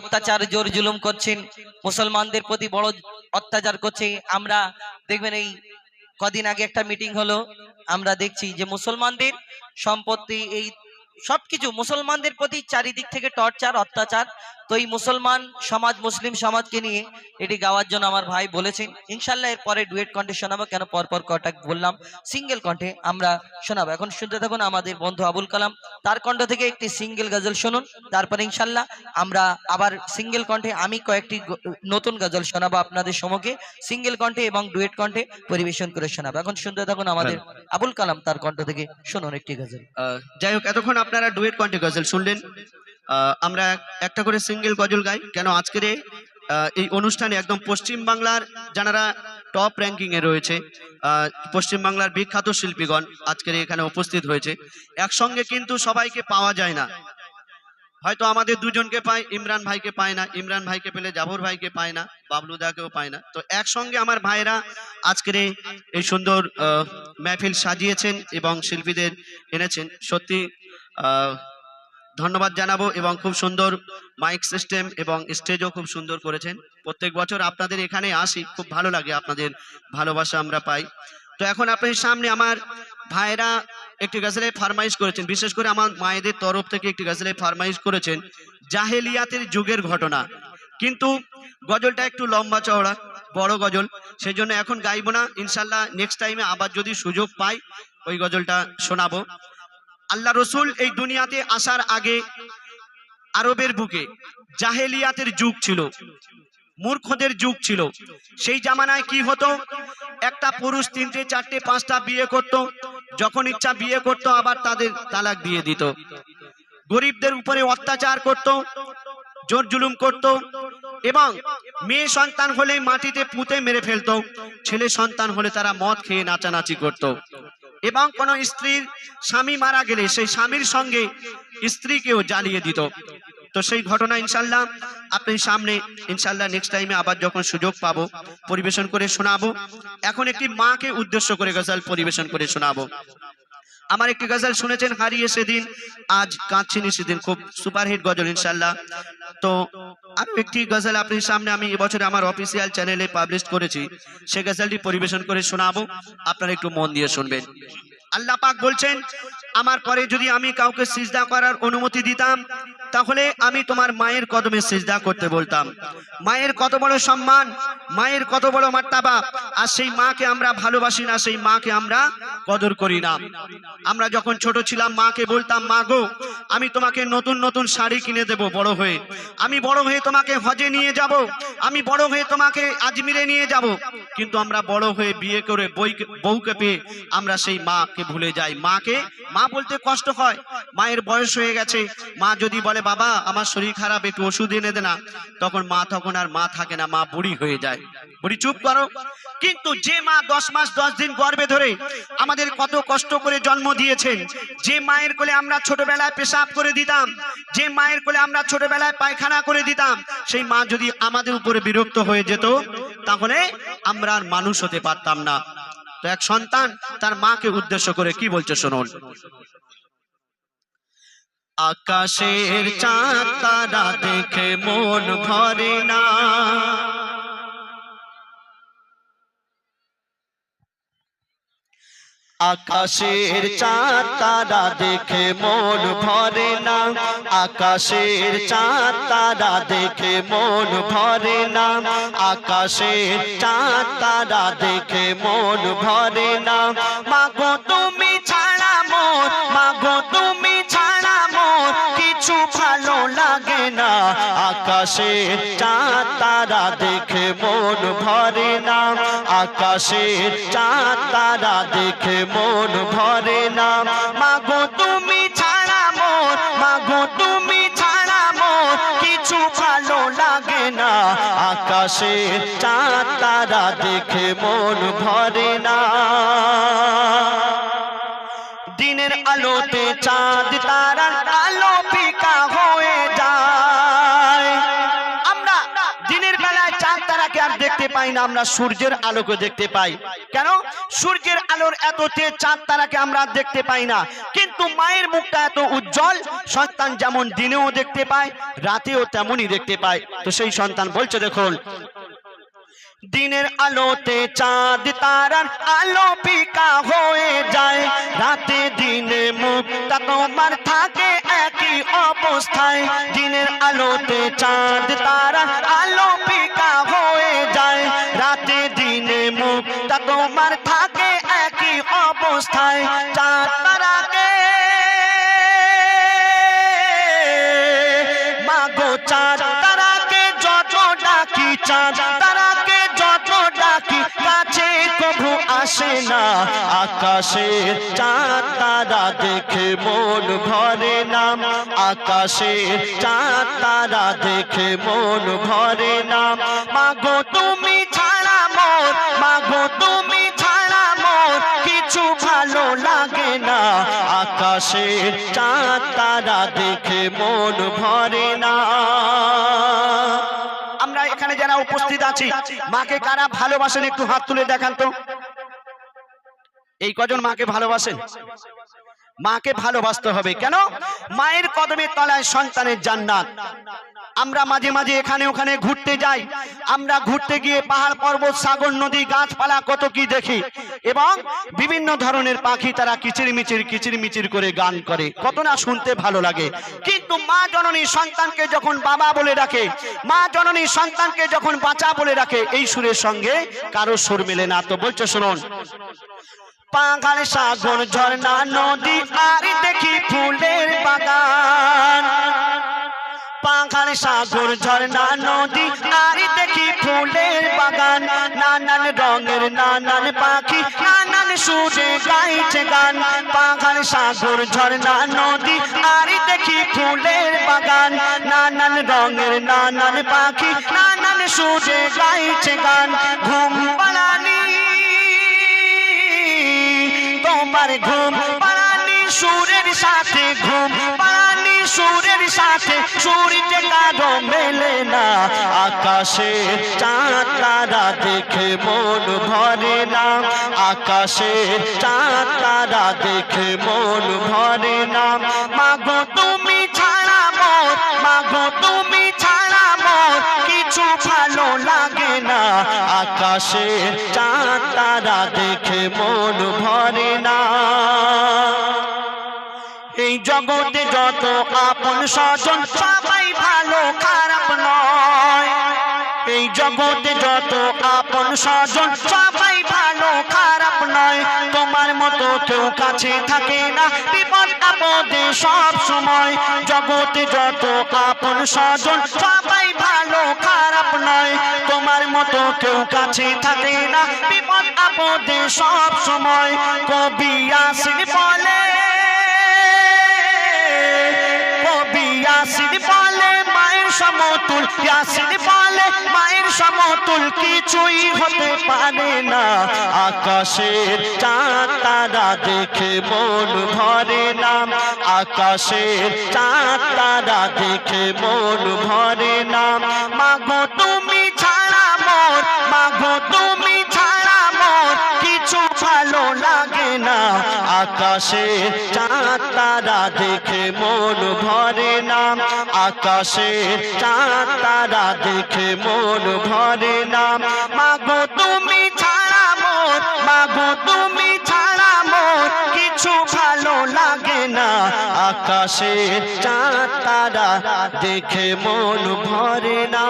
অত্যাচার, জোর জুলুম করছেন। মুসলমানদের প্রতি বড় অত্যাচার করছে। আমরা দেখবেন এই কদিন আগে একটা মিটিং হলো। আমরা দেখছি যে মুসলমানদের সম্পত্তি, এই সবকিছু মুসলমানদের প্রতি চারিদিক থেকে টর্চার অত্যাচার তো এই মুসলমান সমাজ মুসলিম সমাজকে নিয়ে এটি গাওয়ার জন্য আমার ভাই বলেছেন। ইনশাল্লাহ এর পরে ডুয়েট কণ্ঠে শোনাবো কেন পরপর কটা বললাম। সিঙ্গেল কণ্ঠে আমরা শোনাবো। এখন শুনতে থাকুন আমাদের বন্ধু আবুল কালাম। তার কণ্ঠ থেকে একটি সিঙ্গেল গজল শুনুন। তারপরে ইনশাল্লাহ আমরা আবার সিঙ্গেল কণ্ঠে আমি কয়েকটি নতুন গজল শোনাবো আপনাদের সম্মুখে সিঙ্গেল কণ্ঠে এবং ডুয়েট কণ্ঠে পরিবেশন করে শোনাবো। এখন শুনতে থাকুন আমাদের আবুল কালাম তার কণ্ঠ থেকে শুনুন একটি গজল। যাই হোক এতক্ষণ আপনারা ডুয়েট কণ্ঠে গজল শুনলেন। আমরা একটা করে সিঙ্গেল গজল গাই। কেন আজকের এই, অনুষ্ঠানে একদম পশ্চিম বাংলার যারা টপ র্যাঙ্কিং এ রয়েছে পশ্চিম বাংলার বিখ্যাত শিল্পীগণ আজকের এখানে উপস্থিত হয়েছে। একসঙ্গে কিন্তু সবাইকে পাওয়া যায় না। হয়তো আমাদের দুজনকে পাই ইমরান ভাইকে পায় না ইমরান ভাইকে পেলে জাভর ভাইকে পায় না বাবলুদাকেও পায় না। তো একসঙ্গে আমার ভাইরা আজকের এই- সুন্দর মেহফিল সাজিয়েছেন এবং শিল্পীদের এনেছেন। সত্যি ধন্যবাদ জানাব এবং খুব সুন্দর মাইক সিস্টেম এবং স্টেজও খুব সুন্দর করেছেন। প্রত্যেক বছর আপনাদের এখানে আসি, খুব ভালো লাগে আপনাদের ভালোবাসা আমরা পাই। তো এখন আপনাদের সামনে আমার ভাইরা একটি গাছলে ফারমাইশ করেছেন, বিশেষ করে আমার মায়েদের তরফ থেকে একটি গাছলে ফারমাইশ করেছেন, জাহেলিয়াতের যুগের ঘটনা। কিন্তু গজলটা একটু লম্বা চওড়া, বড় গজল সেই জন্য এখন গাইব না। ইনশাল্লাহ নেক্সট টাইমে আবার যদি সুযোগ পাই, ওই গজলটা শোনাবো। আল্লাহ রসুল এই দুনিয়াতে আসার আগে আরবের বুকে জাহেলিয়াতের যুগ ছিল, মূর্খদের যুগ ছিল। সেই জামানায় কি হতো? একটা পুরুষ তিনটে, চারটে, পাঁচটা বিয়ে করত, যখন ইচ্ছা বিয়ে করত, আবার তাদের তালাক দিয়ে দিত। গরিবদের উপরে অত্যাচার করত, জোর জুলুম করত এবং মেয়ে সন্তান হলে মাটিতে পুঁতে মেরে ফেলতো, ছেলে সন্তান হলে তারা মদ খেয়ে নাচানাচি করত। এবং কোন স্ত্রীর স্বামী মারা গেলে সেই স্বামীর সঙ্গে স্ত্রীকেও জ্বালিয়ে দিত। তো সেই ঘটনা ইনশাল্লাহ আপনি সামনে ইনশাল্লাহ নেক্সট টাইমে আবার যখন সুযোগ পাবো, পরিবেশন করে শোনাবো। এখন একটি মাকে উদ্দেশ্য করে গজল পরিবেশন করে শোনাবো। আমার একটি গজল শুনেছেন হারিয়ে সেদিন, আজ কাঁদছিনি সেদিন, খুব সুপারহিট গজল ইনশাল্লাহ তো আরও একটি গজল আপনার সামনে আমি এবছরে আমার অফিসিয়াল চ্যানেলে পাবলিশ করেছি, সে গজলটি পরিবেশন করে শোনাবো, আপনারা একটু মন দিয়ে শুনবেন। আল্লাহ পাক বলছেন, আমার পরে যদি আমি কাউকে সিজদা করার অনুমতি দিতাম, তাহলে আমি তোমার মায়ের কদমে সিজদা করতে বলতাম। মায়ের কত বড় সম্মান, মায়ের কত বড় মার্তাবা, আর সেই মাকে আমরা ভালোবাসি না, সেই মাকে আমরা কদর করি না। আমরা যখন ছোট ছিলাম, মাকে বলতাম, মা গো, আমি তোমাকে নতুন নতুন শাড়ি কিনে দেব বড় হয়ে। আমি বড় হয়ে তোমাকে হজে নিয়ে যাব, আমি বড় হয়ে তোমাকে আজমিরে নিয়ে যাব। কিন্তু আমরা বড় হয়ে বিয়ে করে বই বউকে পেয়ে আমরা সেই মাকে ভুলে যাই। মাকে, মা বলতে কষ্ট হয়। মায়ের বয়স হয়ে গেছে। মা যদি বলে, বাবা, আমার শরীর খারাপ, একটু ওষুধ এনে দে না, তখন মা তখন আর মা থাকে না, মা বুড়ি হয়ে যায়। বুড়ি, চুপ করো। কিন্তু যে মা দশ মাস, দশ দিন গর্বে ধরে আমাদের কত কষ্ট করে জন্ম দিয়েছেন। যে মায়ের কোলে আমরা ছোটবেলায় পেশাব করে দিতাম, যে মায়ের কোলে আমরা ছোটবেলায় পায়খানা করে দিতাম, সেই মা যদি আমাদের উপরে বিরক্ত হয়ে যেত, তাহলে আমরা আর মানুষ হতে পারতাম না। তো এক সন্তান তার মাকে উদ্দেশ্য করে কি বলছে শুনুন। আকাশের চাঁদ তারা দেখে মন ভরে না। আকাশের চাঁদ তারা দেখে মন ভরে না। আকাশের চাঁদ তারা দেখে মন ভরে না। আকাশের চাঁদ তারা দেখে মন ভরে না। মাগো তুমি লাগে না। আকাশের চাঁদ, তারা দেখে মন ভরে না। আকাশের চাঁদ, তারা দেখে মন ভরে না। মাগো, তুমি ছাড়া মোর, মাগো, তুমি ছাড়া মোর, কিছু ভালো লাগে না। আকাশের চাঁদ, তারা দেখে মন ভরে না। দিনের আলোতে চাঁদ, তারার আলো ফিকা হয়ে দেখতে পাই না, আমরা সূর্যের আলোকে দেখতে পাই। কেন? সূর্যের আলোর এত তেজ চাঁদ তারাকে আমরা দেখতে পাই না। কিন্তু মায়ের মুখটা এত উজ্জ্বল, সন্তান যেমন দিনেও দেখতে পায়, রাতেও তেমনই দেখতে পায়। তো সেই সন্তান বলছে, দেখুন, দিনের আলোতে চাঁদ তারার আলো ফিকা হয়ে যায়। রাতে দিনে মুখটা তোমার থাকে একই অবস্থায়। দিনের আলোতে চাঁদ তারার আলো অবস্থায় তারাকে। মাগো তারাকে, যত ডাকি তারাকে, যত ডাকি, কাছে আসে না। আকাশে চাঁদ তারা দেখে মন ভরে না। আকাশে চাঁদ তারা দেখে মন ভরে না। মাগো তুমি ছাড়া মোর, মাগো তুমি ভালো লাগে না। আকাশে চাঁদ, তারা দেখে মন ভরে না। আমরা এখানে যারা উপস্থিত আছি, মাকে কারা ভালোবাসেন? একটু হাত তুলে দেখান তো। এই কজন মাকে ভালোবাসেন? মাকে ভালোবাসতে হবে। কেন? মায়ের কদমের তলায় সন্তানের জান্নাত। আমরা মাঝে মাঝে এখানে ওখানে ঘুরতে যাই। আমরা ঘুরতে গিয়ে পাহাড় পর্বত সাগর নদী গাছপালা কত কি দেখি। এবং বিভিন্ন ধরনের পাখি তারা কিচির মিচির কিচির মিচির করে গান করে। কত না শুনতে ভালো লাগে। কিন্তু মা জননী সন্তানকে যখন বাবা বলে ডাকে মা জননী সন্তানকে যখন বাঁচা বলে ডাকে এই সুরের সঙ্গে কারও সুর মেলে না। তো বলছে শুনুন। পাহাড় সাগর, ঝর্ণা নদী, আর দেখি ফুলের বাগান। পাহাড় সাগর, ঝর্ণা নদী, আর দেখি ফুলের বাগান। নানান রঙের নানান পাখি, নানান সুরে গাইছে গান। পাহাড় সাগর, ঝর্ণা নদী, আর দেখি ফুলের বাগান। নানান রঙের নানান পাখি, নানান সুরে গাইছে গান। ঘুম পালানি তোমার ঘুম। পালানি সুরের সাথে ঘুম। পালানি সুরের সাথে সুরিতে কারও মেলে না। আকাশে চাঁদ তারা দেখে মন ভরে না। আকাশে চাঁদ তারা দেখে মন ভরে না। মাগো তুমি ছাড়া মোর মাগো আকাশে চাঁদ, তারা দেখে মন ভরে না। এই জগতে যত আপন স্বজন, সবাই ভালো, খারাপ নয়। এই জগতে যত আপন স্বজন, সবাই ভালো, খারাপ নয়। তোমার মতো কেউ কাছে থাকে না, বিপদ আপদে সব সময়। জগতে যত আপন স্বজন, সবাই ভালো, খারাপ নয়। মতো কেউ কাছে থাকে না। বিপদ আপদে সব সময় কবি আসিন বলে কবি ইয়াসিন বলে মায়ের সমতুল ইয়াসিন বলে মায়ের সমতুল কিছুই হতে পারে না। আকাশের চাঁদ তারা দেখে মন ভরে না। আকাশের চাঁদ তারা দেখে মন ভরে না। মাগো তুমি তুমি ছাড়া মোর কিছু ভালো লাগে না। আকাশে চাঁদ, তারা দেখে মন ভরে না। আকাশে চাঁদ, তারা দেখে মন ভরে না। মাগো, তুমি ছাড়া মোর, মাগো, তুমি ছাড়া মোর কিছু ভালো লাগে না। আকাশে চাঁদ, তারা দেখে মন ভরে না।